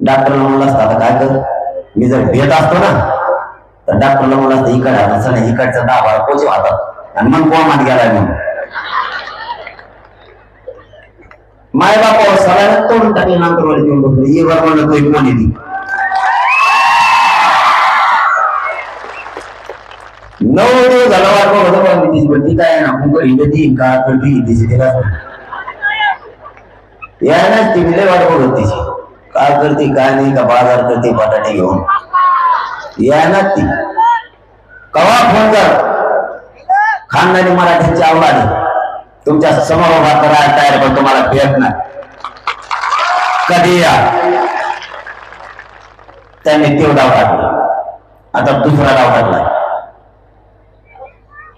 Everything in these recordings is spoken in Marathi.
डॉक्टरला म्हणलं असतं आता काय कर? मी जर भेट असतो ना तर डॉक्टरला म्हणलं असतं इकडे आता चला इकडचा दाबा पोच पोचे वाहतात आणि मग कोमात गेलाय मग माय बापावर सगळ्यांना तोंड टाकले नंतर वर घेऊन बसलो ये वर म्हणलं तो एक कोण येते नऊ दिवस झाला वाट होतं होतो पण तिची पण ती काय ना कुकर हिंडती का करती तिची तिला. यायलाच तिकडे वाटत होत. तिची काय करते काय नाही का बाजार करते बटाटे घेऊन? या ना ती. कवा फोन कर? खानदानी मराठ्यांची आव्हाने तुमच्यासमोर उभा करा तयार पण तुम्हाला भेट नाही. कधी या? त्यांनी तेव डाव टाकला. आता दुसरा डाव टाकला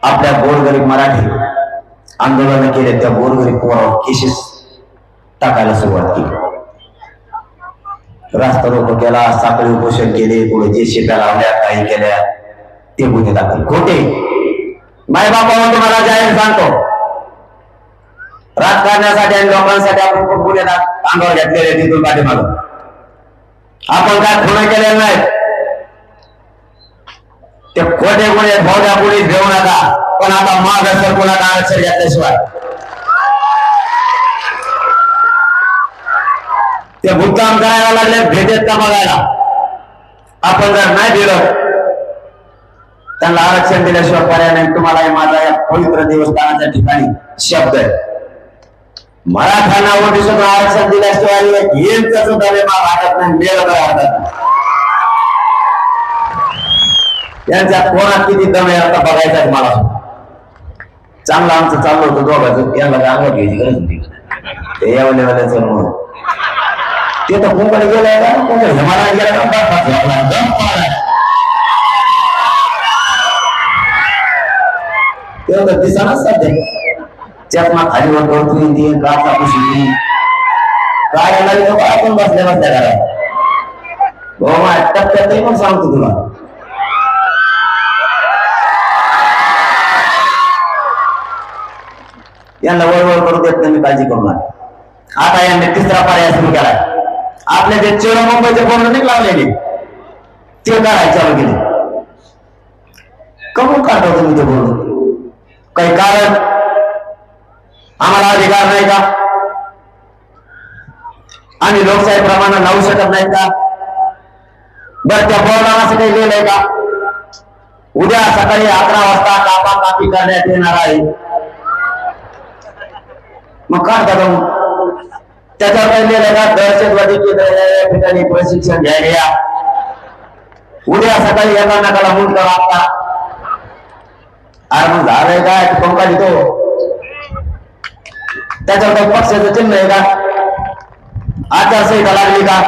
आपल्या गोरगरीब मराठी आंदोलन केले त्या गोरगरीब पोरावर केसेस टाकायला सुरुवात केली. रास्ता रोको केला साखळी उपोषण केले पुढे जे शेत्या लावल्या काही केल्या ते गुन्हे दाखल. खोटे. माय बाबा तुम्हाला जाहीर सांगतो. राजकारणासाठी आणि लोकांसाठी आपण खूप गुन्हे अंगावर घेतलेले तिथून पाठीमागं. आपण काय खुणा केलेले नाहीत ते खोटे गुन्हे भोग्या पोलीस घेऊ नका. पण आता माग सर कोणाला आरक्षण घेतल्याशिवाय. ते मुद्दाम करायला लागले भेटेत का बघायला? आपण जर नाही दिलं त्यांना आरक्षण दिल्याशिवाय पर्याय नाही. तुम्हाला माझा या पवित्र देवस्थानाच्या ठिकाणी शब्द आहे. मराठ्यांना ओबीसीतून आरक्षण दिल्याशिवाय यांचा सुद्धा विमा वाटत नाही. मेलं वाटत नाही. यांच्या कोणात किती दम आहे आता बघायचा मला चांगलं आमचं चाललं होतं दोघांचं. याला घ्यायची गरज होती. ते या म्हणून. म्हणून ते तर कोणकडे गेलाय का कोणकडे हिमालयात गेला का बस, बस, बस, बस, बस. ते तर दिसानाच सध्या चष्मा खाली वर करतो येते काचा पुशी काय येणार तो काय पण बसल्या बसल्या घरात हो मा टप्प्यात पण सांगतो तुला यांना वळवळ करू देत नाही मी काळजी करू नका आता यांनी तिसरा पर्याय सुरू केलाय आपल्या जे चेडो मुंबईचे बोर्ड नाही लावलेले? ते काढायला चालू केले. कमून काढतो तुम्ही ते बोर्ड काही कारण? आम्हाला अधिकार नाही का? आम्ही लोकशाही प्रमाणात लावू शकत नाही का? बरं त्या बोर्डाला असं काही लिहिलंय का? उद्या सकाळी अकरा वाजता कापा कापी करण्यात येणार आहे. मग काय जाऊ त्याचा काय लिहिलंय दहशतवादी केंद्राला या ठिकाणी प्रशिक्षण घ्यायला या. उद्या सकाळी येणार नकाला मूल करा आता. अरे मग झालंय काय पंखा लिहितो त्याच्यावर काही पक्षाचं चिन्ह आहे का? आचारसंहिता लागली का?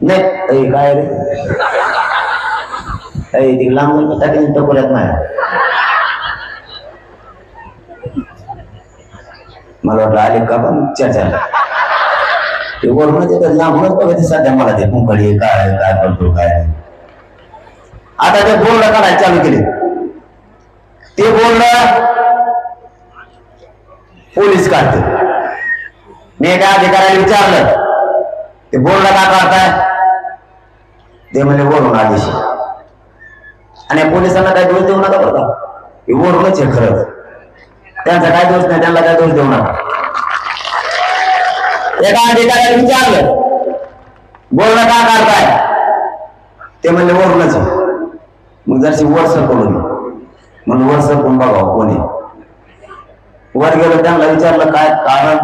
नाही. काय रे? ऐ, लांब टाकली टकोऱ्यात नाही. मला वाटलं आले का पण चर्चा ते वरूनच येतात म्हणजे लांबूनच बघायचे सध्या मला ते कुंकडी काय काय करतो काय नाही. आता ते बोर्ड काढायला चालू केले. ते बोर्ड पोलीस काढते. मी एका अधिकाऱ्याला विचारलं ते बोर्ड का काढताय? ते म्हणजे वरून आदेश आणि पोलिसांना काय दोष देऊ नका बघा हे वरूनच आहे खरंच त्यांचा काय दोष नाही त्यांना काय दोष देऊ नका. एका अधिकाऱ्याला विचारलं बोलणं का काढताय? ते म्हणले वरूनच मग जरशी वर सरकवलं मी म्हणून वर सरकून बघा कोणी वर गेलो त्यांना विचारलं काय कारण?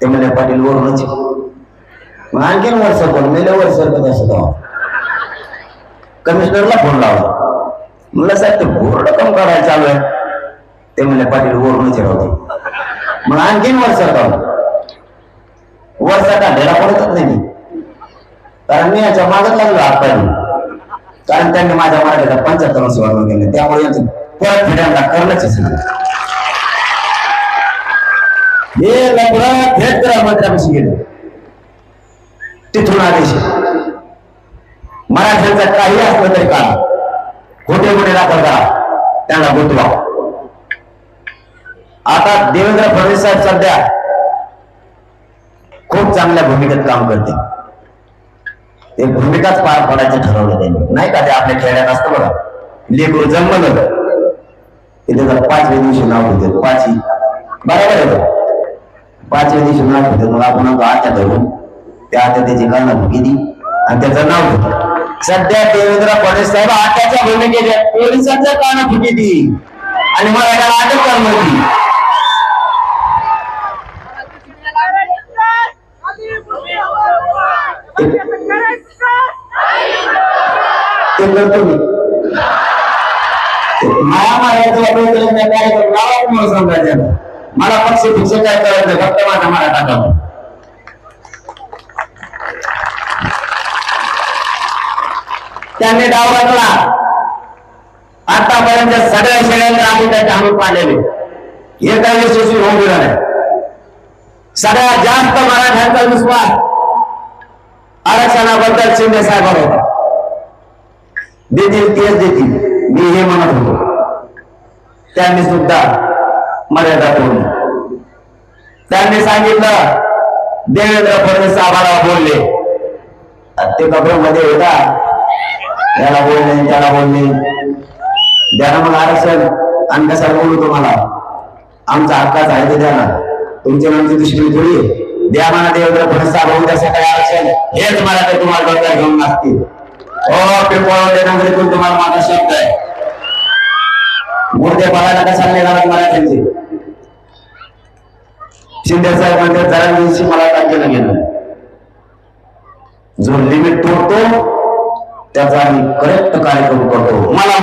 ते म्हणले पाटील वरूनच मग आणखीन वर सरकवलं मेले वर सरकत असत कमिशनरला फोन लावला. म्हणलं साहेब ते बोर्ड कम करायला चालू आहे. ते म्हणले पाटील वरूनच राहते मग आणखीन वर्षात सरकावलं वर्षात आढळला पडतच नाही. कारण मी याच्या मागत लागलो हात कारण त्यांनी माझ्या मराठीचा पंच्याहत्तर वर्ष वाढवून गेले त्यामुळे यांचं परत फेड्यांना करणंच आहे सगळं. हे लफडा थेट गृहमंत्र्यापाशी गेले. तिथून आदेश मराठ्यांचा काही असलं तरी का खोटे गुन्हे दाखल करा. त्यांना गुंतवा. आता देवेंद्र फडणवीस साहेब सध्या खूप चांगल्या भूमिकेत काम करते ते भूमिकाच पार पडायचं ठरवलं त्यांनी. नाही का? ते आपल्या खेड्यात असतं बघा. लेकरू जन्मलं. ते त्याचं पाचव्या दिवशी नाव होते. पाची बरोबर आहे पाचव्या दिवशी नाव होते. मग आपण म्हणतो आत्या धरून. त्या आत्या त्याची करणं केली. आणि त्याचं नाव घेतलं सध्या देवेंद्र फडणवीस साहेब आत्याच्या भूमिकेत पोलिसांचं कारणं फुकिती आणि मला याला अटक करणार ते करतो मी. माया मारायचं वाटलं काय लावा तुम्हाला समजायचं मला पक्ष पक्ष काय करायचं फक्त माझा मला टाकावं. त्याने डाव घातला आतापर्यंत सगळ्या शेळ्यांना आम्ही त्या डांबून पाडलेले. हे काही यशस्वी होऊन गेलं नाही सगळ्यात जास्त मराठ्यांचा विश्वास आरक्षणाबद्दल शिंदे साहेबांवर होता. देतील तेच देतील. मी हे म्हणत होतो. त्यांनी सुद्धा मर्यादा ठेवली त्यांनी सांगितलं देवेंद्र फडणवीस आम्हाला बोलले. ते कपड्यामध्ये होता. याला बोलले त्याला बोलले. द्या ना मग आरक्षण. आणि कसा बोलू तुम्हाला? आमचा हक्काच आहे ते द्या ना तुमची आमची थोडी द्या मला देवेंद्र फडणवीस आभाऊ उद्या सकाळी आरक्षण. हेच मला ते तुम्हाला डोक्यात घेऊन लागतील हो पिंपळ पण तुम्हाला माझा शब्द आहे मुर्दे बघायला कशाला निघाला मला त्यांचे शिंदे साहेब म्हणते जरा दिवशी मला तारखेला गेलं. जो लिमिट तोडतो त्याचा आम्ही करेक्ट कार्यक्रम करतो. मला